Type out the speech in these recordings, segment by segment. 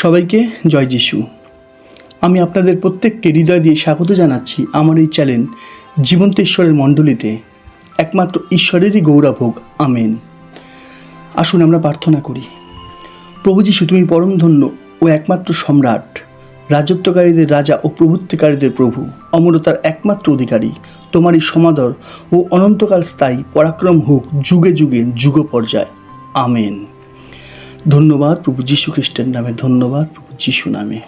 সবাইকে জয় যিশু। আমি আপনাদের প্রত্যেককে হৃদয় দিয়ে স্বাগত জানাচ্ছি আমার এই চ্যানেল জীবন্ত ঈশ্বরের মণ্ডলীতে। একমাত্র ঈশ্বরেরই গৌরভোগ আমেন। আসুন আমরা প্রার্থনা করি। প্রভু যিশু, তুমি পরম ধন্য ও একমাত্র সম্রাট, রাজত্বকারীদের রাজা ও প্রভুত্বকারীদের প্রভু, অমরতার একমাত্র অধিকারী, তোমার এই সমাদর ও অনন্তকাল স্থায়ী, পরাক্রম হোক যুগে যুগে, যুগ পর্যায়। আমেন। ধন্যবাদ প্রভু যীশু খ্রিস্টের নামে, ধন্যবাদ প্রভু যীশু নামে।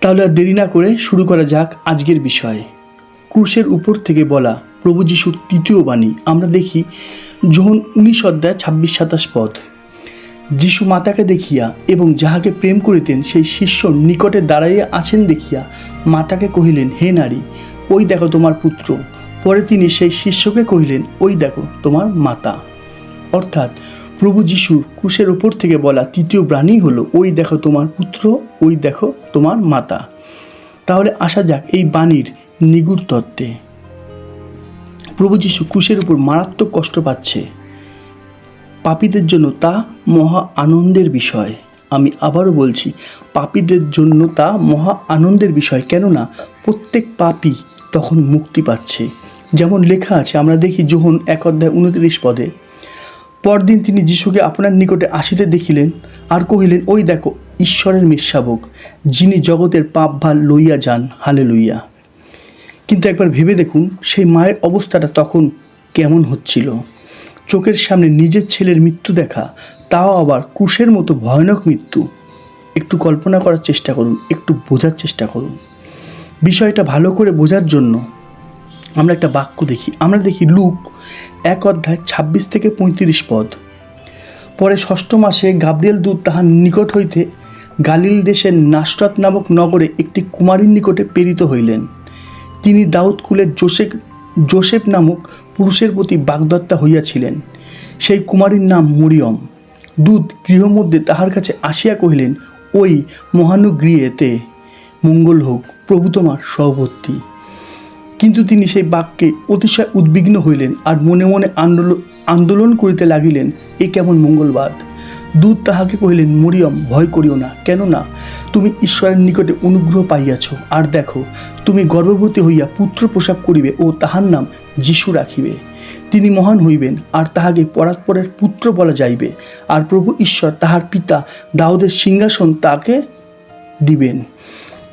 তাহলে আর দেরি না করে শুরু করা যাক আজকের বিষয়। ক্রুশের উপর থেকে বলা প্রভু যিশুর তৃতীয় বাণী। আমরা দেখি যখন উনিশ অধ্যায় ছাব্বিশ সাতাশ পদ, যিশু মাতাকে দেখিয়া এবং যাহাকে প্রেম করিতেন, সেই শিষ্য নিকটে দাঁড়াইয়া আছেন দেখিয়া মাতাকে কহিলেন, হে নারী, ওই দেখো তোমার পুত্র। পরে তিনি সেই শিষ্যকে কহিলেন, ওই দেখো তোমার মাতা। অর্থাৎ প্রভু যিশুর ক্রুশের ওপর থেকে বলা তৃতীয় প্রাণী হলো, ওই দেখো তোমার পুত্র, ওই দেখো তোমার মাতা। তাহলে আসা যাক এই বাণীর নিগুড় তত্ত্বে। প্রভু যিশু ক্রুশের উপর মারাত্মক কষ্ট পাচ্ছে। পাপীদের জন্য তা মহা আনন্দের বিষয়। আমি আবারও বলছি, পাপীদের জন্য তা মহা আনন্দের বিষয়। কেননা প্রত্যেক পাপী তখন মুক্তি পাচ্ছে। যেমন লেখা আছে, আমরা দেখি যোহন এক অধ্যায় উনত্রিশ পদে পরদিন তিনি যিশুকে আপনার নিকটে আসিতে দেখিলেন আর কহিলেন, ওই দেখো, ঈশ্বরের মেষশাবক যিনি জগতের পাপ ভার লইয়া যান। হালে লইয়া কিন্তু একবার ভেবে দেখুন, সেই মায়ের অবস্থাটা তখন কেমন হচ্ছিল। চোখের সামনে নিজের ছেলের মৃত্যু দেখা, তাও আবার কুশের মতো ভয়ানক মৃত্যু। একটু কল্পনা করার চেষ্টা করুন, একটু বোঝার চেষ্টা করুন। বিষয়টা ভালো করে বোঝার জন্য আমরা একটা বাক্য দেখি। আমরা দেখি লুক, এক অধ্যায় ছাব্বিশ থেকে পঁয়ত্রিশ পদ। পরে ষষ্ঠ মাসে গাবরিয়েল দূত তাহার নিকট হইতে গালিল দেশের নাসরাত নামক নগরে একটি কুমারীর নিকটে প্রেরিত হইলেন। তিনি দাউদ কুলের জোসেফ জোসেফ নামক পুরুষের প্রতি বাগদত্তা হইয়াছিলেন। সেই কুমারীর নাম মরিয়ম। দূত গৃহমধ্যে তাহার কাছে আসিয়া কহিলেন, ওই মহানুগৃহেতে মঙ্গল হোক, প্রভু তোমার সহবর্তী কিন্তু তিনি সেই বাক্যে অতিশয় উদ্বিগ্ন হইলেন আর মনে মনে আন্দোলন আন্দোলন করিতে লাগিলেন, এ কেমন মঙ্গলবাদ? দূত তাহাকে কহিলেন, মরিয়ম, ভয় করিও না। কেননা, তুমি ঈশ্বরের নিকটে অনুগ্রহ পাইয়াছ। আর দেখো, তুমি গর্ভবতী হইয়া পুত্র প্রসাব করিবে ও তাহার নাম যিশু রাখিবে। তিনি মহান হইবেন, আর তাহাকে পরাৎপরের পুত্র বলা যাইবে। আর প্রভু ঈশ্বর তাহার পিতা দাউদের সিংহাসন তাকে দিবেন।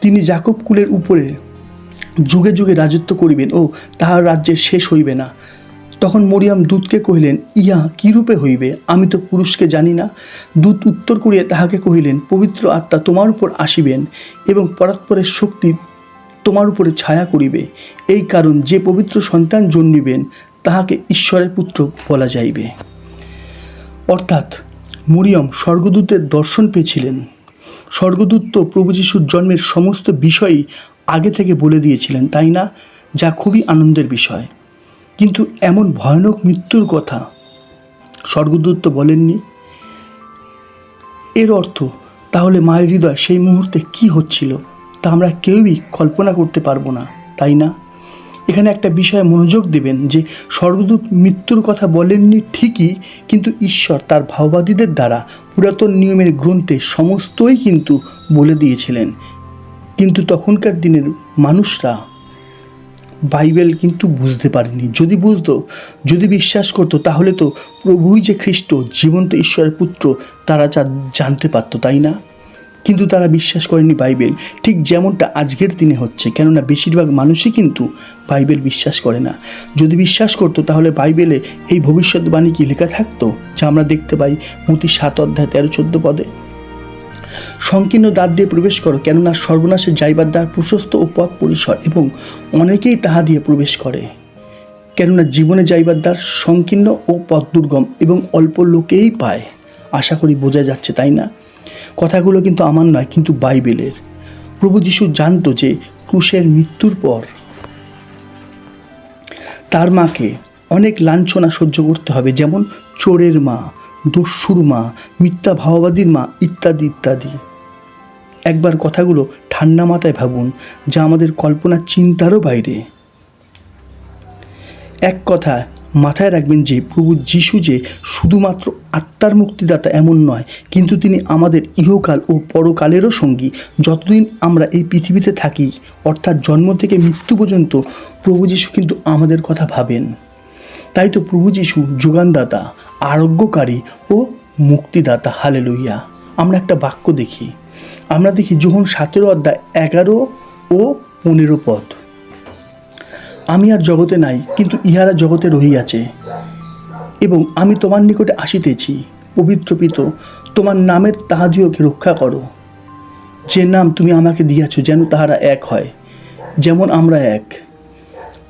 তিনি জাকব কুলের উপরে যুগে যুগে রাজত্ব করিবেন ও তাহার রাজ্যের শেষ হইবে না। তখন মরিয়াম দূতকে কহিলেন, ইহা কী রূপে হইবে? আমি তো পুরুষকে জানি না। দূত উত্তর করিয়া তাহাকে কহিলেন, পবিত্র আত্মা তোমার উপর আসিবেন এবং পরাৎপরের শক্তি তোমার উপরে ছায়া করিবে। এই কারণ যে পবিত্র সন্তান জন্মিবেন, তাহাকে ঈশ্বরের পুত্র বলা যাইবে। অর্থাৎ মরিয়ম স্বর্গদূতের দর্শন পেয়েছিলেন। স্বর্গদূত তো প্রভু যিশুর জন্মের সমস্ত বিষয়ই আগে থেকে বলে দিয়েছিলেন, তাই না? যা খুবই আনন্দের বিষয়। কিন্তু এমন ভয়ানক মৃত্যুর কথা স্বর্গদূত তো বলেননি। এর অর্থ, তাহলে মায়ের হৃদয় সেই মুহূর্তে কি হচ্ছিল, তা আমরা কেউই কল্পনা করতে পারব না, তাই না? এখানে একটা বিষয়ে মনোযোগ দেবেন যে, স্বর্গদূত মৃত্যুর কথা বলেননি ঠিকই, কিন্তু ঈশ্বর তার ভাওবাদীদের দ্বারা পুরাতন নিয়মের গ্রন্থে সমস্তই কিন্তু বলে দিয়েছিলেন। কিন্তু তখনকার দিনের মানুষরা বাইবেল কিন্তু বুঝতে পারেনি। যদি বুঝতো, যদি বিশ্বাস করতো, তাহলে তো প্রভুই যে খ্রিস্ট, জীবন্ত ঈশ্বরের পুত্র, তারা যা জানতে পারতো, তাই না? কিন্তু তারা বিশ্বাস করেনি বাইবেল। ঠিক যেমনটা আজকের দিনে হচ্ছে, কেননা বেশিরভাগ মানুষই কিন্তু বাইবেল বিশ্বাস করে না। যদি বিশ্বাস করতো, তাহলে বাইবেলে এই ভবিষ্যৎবাণী কি লেখা থাকতো, যা আমরা দেখতে পাই মতি সাত অধ্যায় তেরো চোদ্দ পদে? সংকীর্ণ দ্বার দিয়ে প্রবেশ করো, কেননা সর্বনাশে যাইবার দ্বার প্রশস্ত ও পথ পরিসর এবং অনেকেই তাহা দিয়ে প্রবেশ করে। কেননা জীবনে যাইবার দ্বার সংকীর্ণ ও পথ দুর্গম এবং অল্প লোকেই পায়। আশা করি বোঝা যাচ্ছে, তাই না? কথাগুলো কিন্তু আমার নয়, কিন্তু বাইবেলের। প্রভু যিশু জানতো যে ক্রুশের মৃত্যুর পর তার মাকে অনেক লাঞ্ছনা সহ্য করতে হবে, যেমন চোরের মা। দস্যুর মা, মিথ্যা ভাওবাদীর মা, ইত্যাদি ইত্যাদি। একবার কথাগুলো ঠান্ডা মাথায় ভাবুন, যা আমাদের কল্পনা চিন্তারও বাইরে। এক কথা মাথায় রাখবেন যে, প্রভু যিশু যে শুধুমাত্র আত্মার মুক্তিদাতা এমন নয়, কিন্তু তিনি আমাদের ইহকাল ও পরকালেরও সঙ্গী। যতদিন আমরা এই পৃথিবীতে থাকি, অর্থাৎ জন্ম থেকে মৃত্যু পর্যন্ত, প্রভু যিশু কিন্তু আমাদের কথা ভাবেন। তাই তো প্রভু যিশু যোগানদাতা, আরোগ্যকারী ও মুক্তিদাতা হালে লইয়া আমরা একটা বাক্য দেখি। আমরা দেখি যখন সতেরো অধ্যায় এগারো ও পনেরো পদ। আমি আর জগতে নাই, কিন্তু ইহারা জগতে রহিয়াছে। এবং আমি তোমার নিকটে আসিতেছি, পবিত্র পিত, তোমার নামের তাহাদিওকে রক্ষা করো। যে নাম তুমি আমাকে দিয়াছ যেন তাহারা এক হয়, যেমন আমরা এক।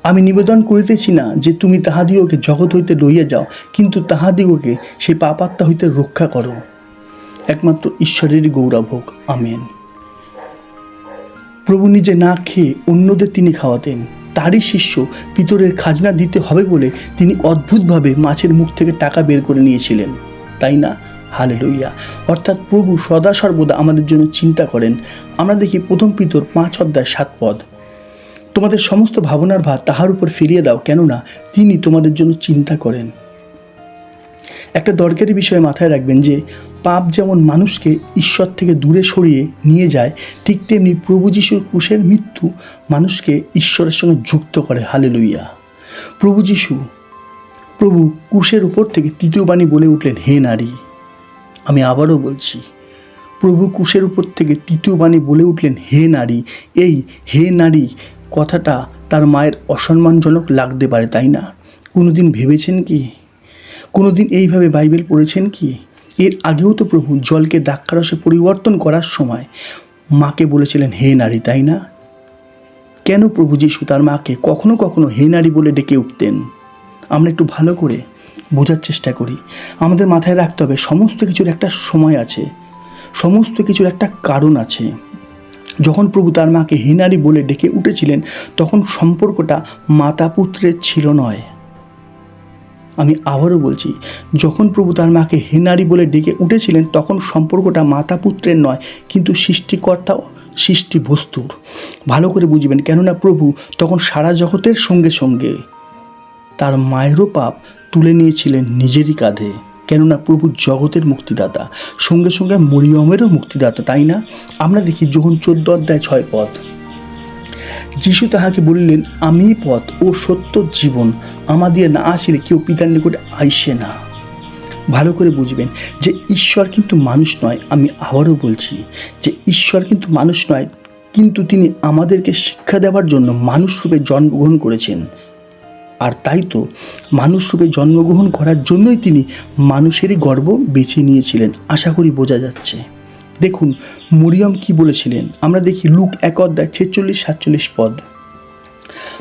আমি নিবেদন করিতেছি না যে তুমি তাহাদিওকে জগৎ হইতে লইয়া যাও, কিন্তু তাহাদিওকে সেই পাপাত্মা হইতে রক্ষা করো। একমাত্র ঈশ্বরেরই গৌরব হোক। আমেন। প্রভু নিজে না খেয়ে অন্যদের তিনি খাওয়াতেন। তারই শিষ্য পিতরের খাজনা দিতে হবে বলে তিনি অদ্ভুতভাবে মাছের মুখ থেকে টাকা বের করে নিয়েছিলেন। তাই না? হালে লইয়া অর্থাৎ প্রভু সদা সর্বদা আমাদের জন্য চিন্তা করেন। আমরা দেখি প্রথম পিতর পাঁচ অধ্যায় সাত পদ। তোমাদের সমস্ত ভাবনার ভার তাহার উপর ফিরিয়ে দাও, কেননা তিনি তোমাদের জন্য চিন্তা করেন। একটা দরকারি বিষয় মাথায় রাখবেন যে, পাপ যেমন মানুষকে ঈশ্বর থেকে দূরে সরিয়ে নিয়ে যায়, ঠিক তেমনি প্রভু যিশুর ক্রুশের মৃত্যু মানুষকে ঈশ্বরের সঙ্গে যুক্ত করে। হালে লইয়া প্রভু যিশু, প্রভু ক্রুশের উপর থেকে তৃতীয় বাণী বলে উঠলেন, হে নারী, আমি আবারও বলছি, প্রভু ক্রুশের উপর থেকে তৃতীয় বাণী বলে উঠলেন, হে নারী, এই হে নারী কথাটা তার মায়ের অসম্মানজনক লাগতে পারে, তাই না? কোনোদিন ভেবেছেন কি? কোনোদিন এইভাবে বাইবেল পড়েছেন কি? এর আগেও তো প্রভু জলকে দাক্ষারসে পরিবর্তন করার সময় মাকে বলেছিলেন, হে নারী, তাই না? কেন প্রভু যিশু তার মাকে কখনো কখনো হে নারী বলে ডেকে উঠতেন? আমরা একটু ভালো করে বোঝার চেষ্টা করি। আমাদের মাথায় রাখতে হবে, সমস্ত কিছুর একটা সময় আছে, সমস্ত কিছুর একটা কারণ আছে। যখন প্রভু তার মাকে হিনারি বলে ডেকে উঠেছিলেন, তখন সম্পর্কটা মাতা পুত্রের ছিল নয়। আমি আবারও বলছি, যখন প্রভু তার মাকে হেনারি বলে ডেকে উঠেছিলেন, তখন সম্পর্কটা মাতা পুত্রের নয়, কিন্তু সৃষ্টিকর্তা সৃষ্টি বস্তুর ভালো করে বুঝবেন, কেননা প্রভু তখন সারা জগতের সঙ্গে সঙ্গে তার মায়েরও পাপ তুলে নিয়েছিলেন নিজেরই কাঁধে। কেননা প্রভু জগতের মুক্তিদাতা, সঙ্গে সঙ্গে মরিয়মেরও মুক্তিদাতা, তাই না? আমরা দেখি যখন চোদ্দ অধ্যায় ছয় পথ। যিশু তাহাকে বলিলেন আমি পথ ও সত্য জীবন, আমা দিয়ে না আসিলে কেউ পিতার নিকটে আইসে না। ভালো করে বুঝবেন যে ঈশ্বর কিন্তু মানুষ নয়, আমি আবারও বলছি যে ঈশ্বর কিন্তু মানুষ নয়, কিন্তু তিনি আমাদেরকে শিক্ষা দেওয়ার জন্য মানুষ রূপে জন্মগ্রহণ করেছেন। আর তাই তো মানুষ রূপে জন্মগ্রহণ করার জন্যই তিনি মানুষেরই গর্ব বেছে নিয়েছিলেন, আশা করি বোঝা যাচ্ছে। দেখুন, মরিয়ম কি বলেছিলেন? আমরা দেখি লুক এক অধ্যায় ছেচল্লিশ, সাতচল্লিশ পদ।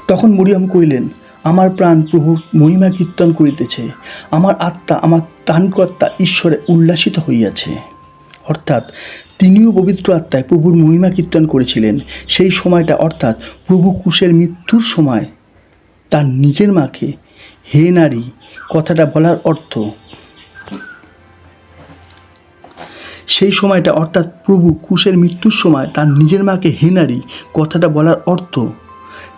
তখন মরিয়ম কইলেন আমার প্রাণ প্রভুর মহিমা কীর্তন করিতেছে। আমার আত্মা, আমার তানকর্তা ঈশ্বরে উল্লাসিত হইয়াছে। অর্থাৎ তিনিও পবিত্র আত্মায় প্রভুর মহিমা কীর্তন করেছিলেন। সেই সময়টা অর্থাৎ প্রভু কুশের মৃত্যুর সময়। তার নিজের মাকে, হে নারী, কথাটা বলার অর্থ সেই সময়টা অর্থাৎ প্রভু কুশের মৃত্যুর সময় তার নিজের মাকে হেনারি কথাটা বলার অর্থ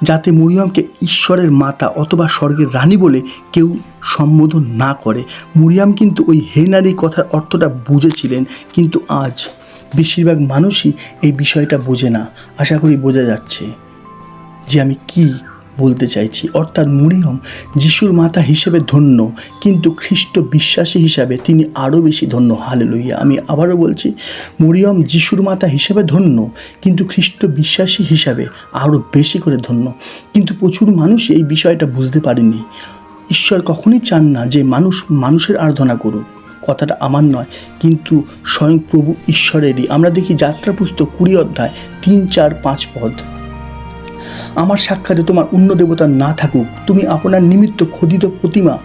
যাতে মরিয়মকে ঈশ্বরের মাতা অথবা স্বর্গের রানী বলে কেউ সম্বোধন না করে। মরিয়াম কিন্তু ওই হেনারি কথার অর্থটা বুঝেছিলেন, কিন্তু আজ বেশিরভাগ মানুষই এই বিষয়টা বোঝে না। আশা করি বোঝা যাচ্ছে যে আমি কি বলতে চাইছি। অর্থাৎ মুরিয়ম যিশুর মাতা হিসেবে ধন্য, কিন্তু খ্রিস্ট বিশ্বাসী হিসাবে তিনি আরও বেশি ধন্য। হালে লইয়া আমি আবারও বলছি, মুরিয়ম যিশুর মাতা হিসেবে ধন্য, কিন্তু খ্রিস্ট বিশ্বাসী হিসাবে আরও বেশি করে ধন্য। কিন্তু প্রচুর মানুষ এই বিষয়টা বুঝতে পারেনি। ঈশ্বর কখনই চান না যে মানুষ মানুষের আরাধনা করুক। কথাটা আমার নয়, কিন্তু স্বয়ং প্রভু ঈশ্বরেরই। আমরা দেখি যাত্রা পুস্তক কুড়ি অধ্যায় তিন, চার, পাঁচ পদ। আমার সাক্ষাতে তোমার অন্য দেবতা না থাকুক, তুমি আপনার নিমিত্ত খোদিত প্রতিমা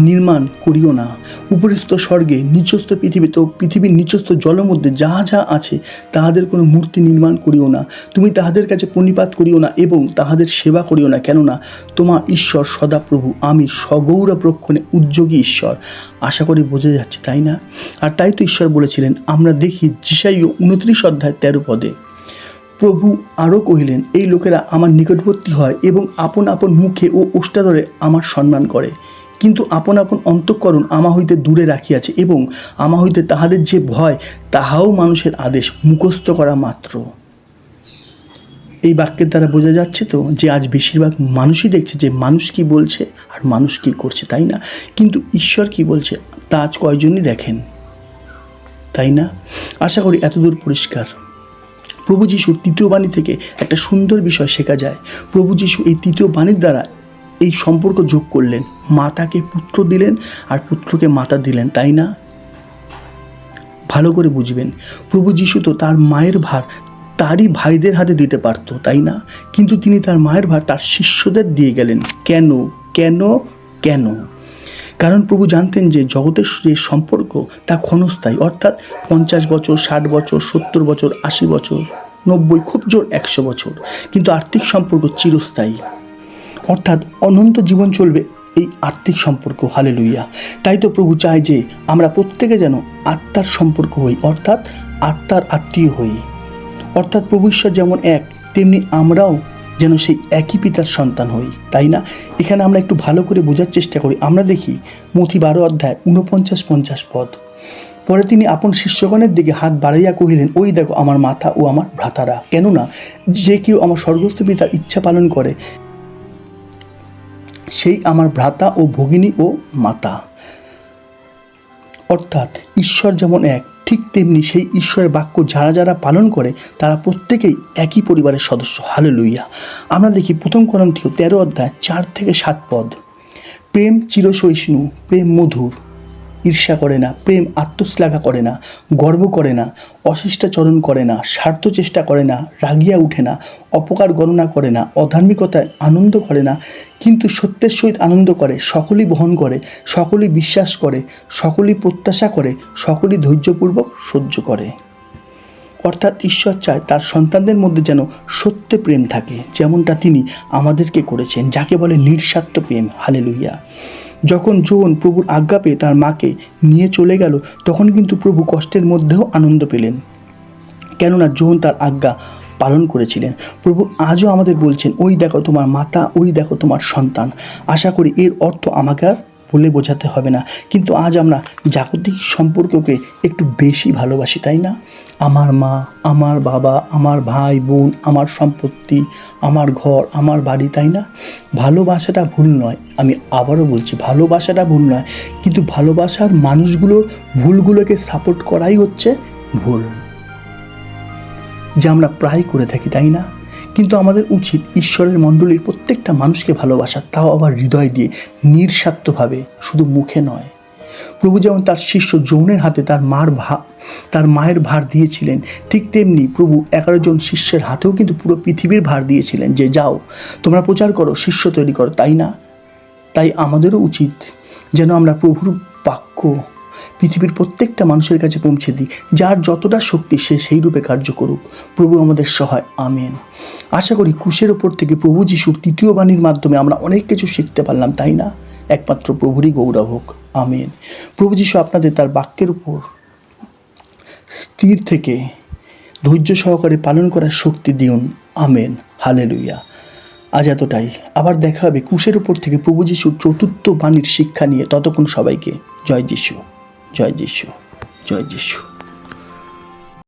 নির্মাণ করিও না। উপরিস্থ স্বর্গে নিচস্থ পৃথিবীতে পৃথিবীর নিচস্থ জলের মধ্যে যা যা আছে, তাহাদের কোনো মূর্তি নির্মাণ করিও না। তুমি তাহাদের কাছে প্রণিপাত করিও না এবং তাহাদের সেবা করিও না, কেননা তোমার ঈশ্বর সদাপ্রভু, আমি সগৌরব রক্ষণে উদ্যোগী ঈশ্বর। আশা করি বোঝা যাচ্ছে, তাই না? আর তাই তো ঈশ্বর বলেছিলেন, আমরা দেখি জিসাইও উনত্রিশ অধ্যায় তেরো পদে। প্রভু আরও কহিলেন, এই লোকেরা আমার নিকটবর্তী হয় এবং আপন আপন মুখে ও ওষ্ঠাধরে আমার সম্মান করে। কিন্তু আপন আপন অন্তঃকরণ আমা হইতে দূরে রাখিয়াছে এবং আমা হইতে তাহাদের যে ভয়, তাহাও মানুষের আদেশ মুখস্থ করা মাত্র। এই বাক্যের দ্বারা বোঝা যাচ্ছে তো যে আজ বেশিরভাগ মানুষই দেখছে যে মানুষ কি বলছে আর মানুষ কি করছে, তাই না? কিন্তু ঈশ্বর কি বলছে, তা আজ কয়জনই দেখেন, তাই না? আশা করি এতদূর পরিষ্কার। প্রভু যিশুর তৃতীয় বাণী থেকে একটা সুন্দর বিষয় শেখা যায়। প্রভু যিশু এই তৃতীয় বাণীর দ্বারা এই সম্পর্ক যোগ করলেন। মাতাকে পুত্র দিলেন আর পুত্রকে মাতা দিলেন, তাই না? ভালো করে বুঝবেন। প্রভু যিশু তো তার মায়ের ভার তারই ভাইদের হাতে দিতে পারত, তাই না? কিন্তু তিনি তার মায়ের ভার তার শিষ্যদের দিয়ে গেলেন। কেন? কেন? কেন? কারণ প্রভু জানতেন যে জগতের যে সম্পর্ক তা ক্ষণস্থায়ী, অর্থাৎ পঞ্চাশ বছর, ষাট বছর, সত্তর বছর, আশি বছর, নব্বই, খুব জোর একশো বছর। কিন্তু আর্থিক সম্পর্ক চিরস্থায়ী। অর্থাৎ অনন্ত জীবন চলবে এই আর্থিক সম্পর্ক। হালে লুইয়া তাই তো প্রভু চায় যে আমরা প্রত্যেকে যেন আত্মার সম্পর্ক হই, অর্থাৎ আত্মার আত্মীয় হই। অর্থাৎ প্রভু ঈশ্বর যেমন এক, তেমনি আমরাও যেন সেই একই পিতার সন্তান হই, তাই না? এখানে আমরা একটু ভালো করে বোঝার চেষ্টা করি। আমরা দেখি মথি বারো অধ্যায় ঊনপঞ্চাশ পঞ্চাশ পদ। পরে তিনি আপন শিষ্যগণের দিকে হাত বাড়াইয়া কহিলেন, ওই দেখো আমার মাথা ও আমার ভ্রাতারা। কেননা যে কেউ আমার স্বর্গস্থ পিতার ইচ্ছা পালন করে, সেই আমার ভ্রাতা ও ভগিনী ও মাতা। অর্থাৎ ঈশ্বর যেমন এক ঠিক তেমনি সেই ঈশ্বরের বাক্য যারা যারা পালন করে, তারা প্রত্যেকেই একই পরিবারের সদস্য। হালে লুইয়া আমরা দেখি প্রথম করন্থীয় তেরো অধ্যায় চার থেকে সাত পদ। প্রেম চিরসহিষ্ণু, প্রেম মধুর। ঈর্ষা করে না, প্রেম আত্মশ্লাঘা করে না, গর্ব করে না, অশিষ্টাচরণ করে না, স্বার্থ চেষ্টা করে না, রাগিয়া উঠে না, অপকার গণনা করে না, অধার্মিকতায় আনন্দ করে না, কিন্তু সত্যের সহিত আনন্দ করে, সকলেই বহন করে, সকলেই বিশ্বাস করে, সকলেই প্রত্যাশা করে, সকলেই ধৈর্যপূর্বক সহ্য করে। অর্থাৎ ঈশ্বর চায় তার সন্তানদের মধ্যে যেন সত্য প্রেম থাকে, যেমনটা তিনি আমাদেরকে করেছেন, যাকে বলে নিঃস্বার্থ প্রেম। হালেলুইয়া যখন জোন প্রভুর আজ্ঞা পেয়ে তার মাকে নিয়ে চলে গেল, তখন কিন্তু প্রভু কষ্টের মধ্যেও আনন্দ পেলেন। কেননা জোন তার আজ্ঞা পালন করেছিলেন। প্রভু আজও আমাদের বলছেন, ওই দেখো তোমার মাতা, ওই দেখো তোমার সন্তান। আশা করি এর অর্থ আমাকে আর বলে বোঝাতে হবে না। কিন্তু আজ আমরা জাগতিক সম্পর্ককে একটু বেশি ভালোবাসি, তাই না? আমার মা, আমার বাবা, আমার ভাই, বোন, আমার সম্পত্তি, আমার ঘর, আমার বাড়ি, তাই না? ভালোবাসাটা ভুল নয়, আমি আবারও বলছি, ভালোবাসাটা ভুল নয়, কিন্তু ভালোবাসার মানুষগুলোর ভুলগুলোকে সাপোর্ট করাই হচ্ছে ভুল। যা আমরা প্রায় করে থাকি, তাই না? কিন্তু আমাদের উচিত ঈশ্বরের মণ্ডলীর প্রত্যেকটা মানুষকে ভালোবাসা, তাও আবার হৃদয় দিয়ে, নিঃস্বার্থভাবে, শুধু মুখে নয়। প্রভু যেমন তার শিষ্য যৌনের হাতে তার মার ভা, তার মায়ের ভার দিয়েছিলেন, ঠিক তেমনি প্রভু এগারো জন শিষ্যের হাতেও কিন্তু পুরো পৃথিবীর ভার দিয়েছিলেন যে, যাও, তোমরা প্রচার করো, শিষ্য তৈরি করো। তাই না? তাই আমাদেরও উচিত যেন আমরা প্রভুর বাক্য পৃথিবীর প্রত্যেকটা মানুষের কাছে পৌঁছে দিই, যার যতটা শক্তি সে সেই রূপে কার্য করুক। প্রভু আমাদের সহায়। আমেন। আশা করি ক্রুশের ওপর থেকে প্রভু যিশুর তৃতীয় বাণীর মাধ্যমে আমরা অনেক কিছু শিখতে পারলাম, তাই না? একমাত্র প্রভুরই গৌরব হোক। আমেন। প্রভু যিশু আপনাদের তার বাক্যের উপর স্থির থেকে ধৈর্য সহকারে পালন করার শক্তি দিন আমেন। হালেলুইয়া আজ এতটাই। আবার দেখা হবে কুশের উপর থেকে প্রভু যিশুর চতুর্থ বাণীর শিক্ষা নিয়ে ততক্ষণ সবাইকে। জয় যিশু। জয় যিশু জয় যিশু